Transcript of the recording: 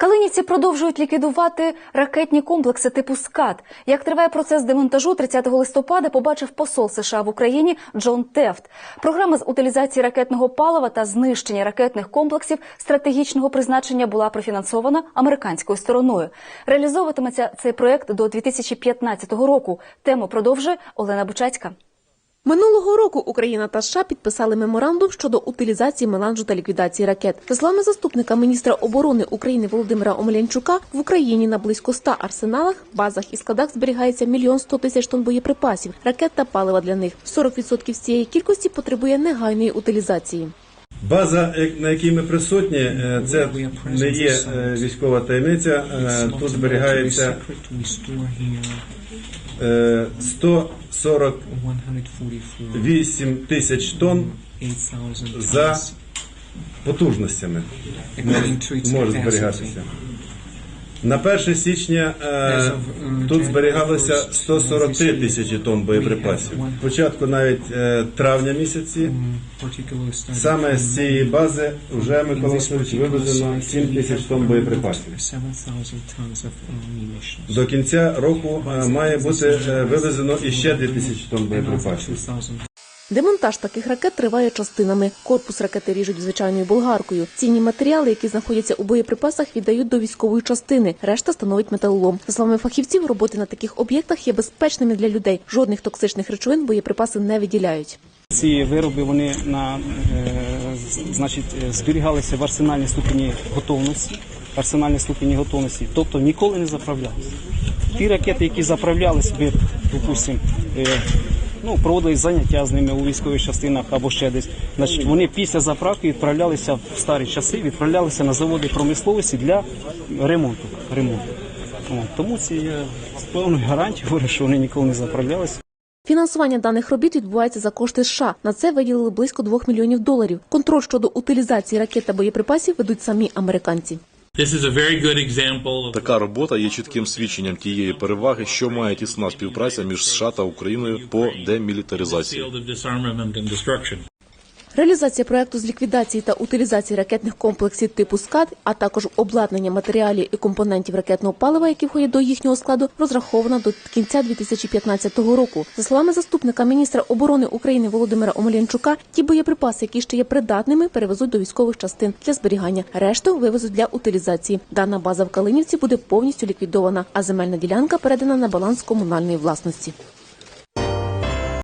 Калинівці продовжують ліквідувати ракетні комплекси типу СКАД. Як триває процес демонтажу 30 листопада, побачив посол США в Україні Джон Тефт. Програма з утилізації ракетного палива та знищення ракетних комплексів стратегічного призначення була профінансована американською стороною. Реалізовуватиметься цей проект до 2015 року. Тему продовжує Олена Бучацька. Минулого року Україна та США підписали меморандум щодо утилізації меланжу та ліквідації ракет. За словами заступника міністра оборони України Володимира Омелянчука, в Україні на близько 100 арсеналах, базах і складах зберігається мільйон 100 тисяч тонн боєприпасів, ракет та палива для них. 40% з цієї кількості потребує негайної утилізації. База, як- на якій ми присутні, е, це не є е, військова таємниця. Е, Тут зберігається е, 148 тисяч тонн за потужностями. Може зберігатися. На 1 січня е, тут зберігалося 143 тисячі тонн боєприпасів. Спочатку навіть е, травня місяці Саме з цієї бази вже Микола Васильович вивезено 7 тисяч тонн боєприпасів. До кінця року е, має бути е, вивезено іще 2 тисячі тонн боєприпасів. Демонтаж таких ракет триває частинами. Корпус ракети ріжуть звичайною болгаркою. Цінні матеріали, які знаходяться у боєприпасах, віддають до військової частини. Решта становить металолом. За словами фахівців, роботи на таких об'єктах є безпечними для людей. Жодних токсичних речовин боєприпаси не виділяють. Ці вироби вони на е, значить е, зберігалися в арсенальній ступені готовності, арсенальній ступені готовності, тобто ніколи не заправлялися. Ті ракети, які заправлялися, ви, допустим, е, ну, проводили заняття з ними у військових частинах або ще десь. Значить, вони після заправки відправлялися в старі часи, відправлялися на заводи промисловості для ремонту. ремонту. Тому ці я з повною гарантією говорю, що вони ніколи не заправлялися. Фінансування даних робіт відбувається за кошти США. На це виділили близько 2 мільйонів доларів. Контроль щодо утилізації ракет та боєприпасів ведуть самі американці. This is a very good example Така робота є чітким свідченням тієї переваги, що має тісна співпраця між США та Україною по демілітаризації. Реалізація проекту з ліквідації та утилізації ракетних комплексів типу СКАД, а також обладнання матеріалів і компонентів ракетного палива, які входять до їхнього складу, розрахована до кінця 2015 року. За словами заступника міністра оборони України Володимира Омелянчука, ті боєприпаси, які ще є придатними, перевезуть до військових частин для зберігання. Решту вивезуть для утилізації. Дана база в Калинівці буде повністю ліквідована, а земельна ділянка передана на баланс комунальної власності.